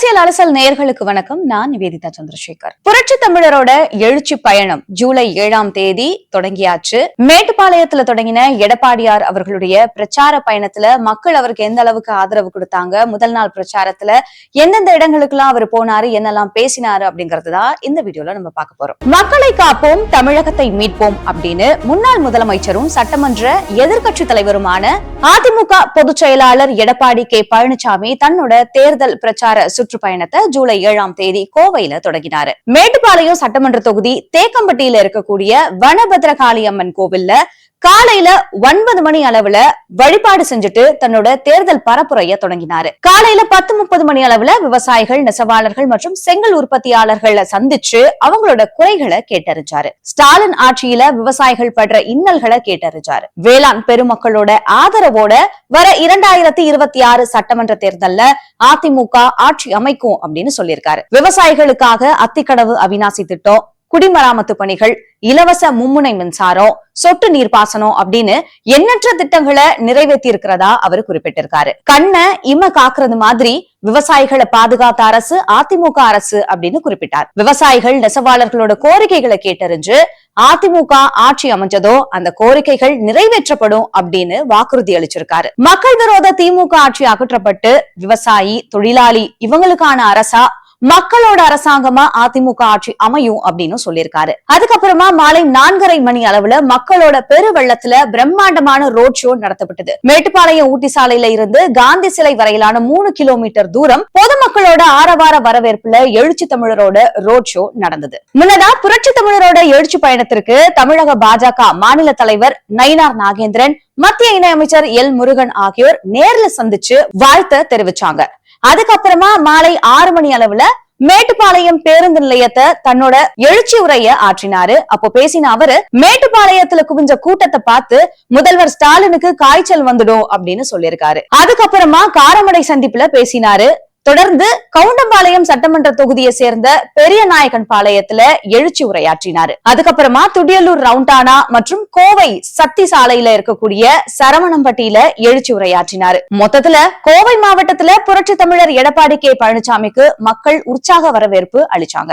அரசியல் அரசல் நேயர்களுக்கு வணக்கம். நான் நிவேதிதா சந்திரசேகர். புரட்சி தமிழரோட எழுச்சி பயணம் ஜூலை ஏழாம் தேதி தொடங்கியாச்சு. மேட்டுப்பாளையத்துல தொடங்கின எடப்பாடியார் அவர்களுடைய பிரச்சார பயணத்துல மக்கள் அவருக்கு எந்த அளவுக்கு ஆதரவு கொடுத்தாங்க முதல் நாள் பிரச்சாரத்துல எந்தெந்த இடங்களுக்கெல்லாம் அவர் போனாரு என்னெல்லாம் பேசினாரு அப்படிங்கறது தான் இந்த வீடியோல நம்ம பார்க்க போறோம். மக்களை காப்போம் தமிழகத்தை மீட்போம் அப்படின்னு முன்னாள் முதலமைச்சரும் சட்டமன்ற எதிர்கட்சி தலைவருமான அதிமுக பொதுச் செயலாளர் எடப்பாடி கே பழனிசாமி தன்னோட தேர்தல் பிரச்சார சுற்று சுற்றுப்பயணத்தை ஜூலை ஏழாம் தேதி கோவையில தொடங்கினாரு. மேட்டுப்பாளையம் சட்டமன்ற தொகுதி தேக்கம்பட்டியில இருக்கக்கூடிய வனபத்ரகாளி அம்மன் கோவில்ல காலையில ஒன்பது மணி அளவுல வழிபாடு செஞ்சுட்டு தன்னோட தேர்தல் பரப்புரைய தொடங்கினாரு. காலையில பத்து முப்பது மணி அளவுல விவசாயிகள் நெசவாளர்கள் மற்றும் செங்கல் உற்பத்தியாளர்களை சந்திச்சு அவங்களோட குறைகளை கேட்டறிஞ்சாரு. ஸ்டாலின் ஆட்சியில விவசாயிகள் படுற இன்னல்களை கேட்டறிஞ்சாரு. வேளாண் பெருமக்களோட ஆதரவோட வர இரண்டாயிரத்தி இருபத்தி ஆறு சட்டமன்ற தேர்தல்ல அதிமுக ஆட்சி அமைக்கும் அப்படின்னு சொல்லியிருக்காரு. விவசாயிகளுக்காக அத்திக்கடவு அவிநாசி திட்டம் குடிமராமத்து பணிகள் இலவச மும்முனை மின்சாரம் சொட்டு நீர்ப்பாசனம் அப்படின்னு எண்ணற்ற திட்டங்களை நிறைவேற்றி இருக்கிறதா அவர் குறிப்பிட்டிருக்காரு. கண்ணை இம காக்குறது மாதிரி விவசாயிகளை பாதுகாத்த அரசு அதிமுக அரசு அப்படின்னு குறிப்பிட்டார். விவசாயிகள் நெசவாளர்களோட கோரிக்கைகளை கேட்டறிஞ்சு அதிமுக ஆட்சி அமைஞ்சதோ அந்த கோரிக்கைகள் நிறைவேற்றப்படும் அப்படின்னு வாக்குறுதி அளிச்சிருக்காரு. மக்கள் விரோத திமுக ஆட்சி அகற்றப்பட்டு விவசாயி தொழிலாளி இவங்களுக்கான அரசா மக்களோட அரசாங்கமா அதிமுக ஆட்சி அமையும் அப்படின்னு சொல்லியிருக்காரு. அதுக்கப்புறமா மாலை நான்கரை மணி அளவுல மக்களோட பெரு வெள்ளத்துல பிரம்மாண்டமான ரோட் ஷோ நடத்தப்பட்டது. மேட்டுப்பாளையம் ஊட்டி சாலையில இருந்து காந்தி சிலை வரையிலான மூணு கிலோமீட்டர் தூரம் பொதுமக்களோட ஆரவார வரவேற்புல எழுச்சி தமிழரோட ரோட் ஷோ நடந்தது. முன்னதா புரட்சி தமிழரோட எழுச்சி பயணத்திற்கு தமிழக பாஜக மாநில தலைவர் நயினார் நாகேந்திரன் மத்திய இணையமைச்சர் எல் முருகன் ஆகியோர் நேர்ல சந்திச்சு வாழ்த்த தெரிவிச்சாங்க. அதுக்கப்புறமா மாலை ஆறு மணி அளவுல மேட்டுப்பாளையம் பேருந்து நிலையத்தை தன்னோட எழுச்சி உரைய ஆற்றினாரு. அப்போ பேசின அவரு மேட்டுப்பாளையத்துல குவிஞ்ச கூட்டத்தை பார்த்து முதல்வர் ஸ்டாலினுக்கு காய்ச்சல் வந்துடும் அப்படின்னு சொல்லியிருக்காரு. அதுக்கப்புறமா காரமடை சந்திப்புல பேசினாரு. தொடர்ந்து கவுண்டம்பாளையம் சட்டமன்ற தொகுதியை சேர்ந்த பெரிய நாயகன் பாளையத்துல எழுச்சி உரையாற்றினாரு. அதுக்கப்புறமா துடியலூர் ரவுண்டானா மற்றும் கோவை சக்தி சாலையில இருக்கக்கூடிய சரவணம்பட்டியில எழுச்சி உரையாற்றினாரு. மொத்தத்துல கோவை மாவட்டத்துல புரட்சி தமிழர் எடப்பாடி கே பழனிசாமிக்கு மக்கள் உற்சாக வரவேற்பு அளிச்சாங்க.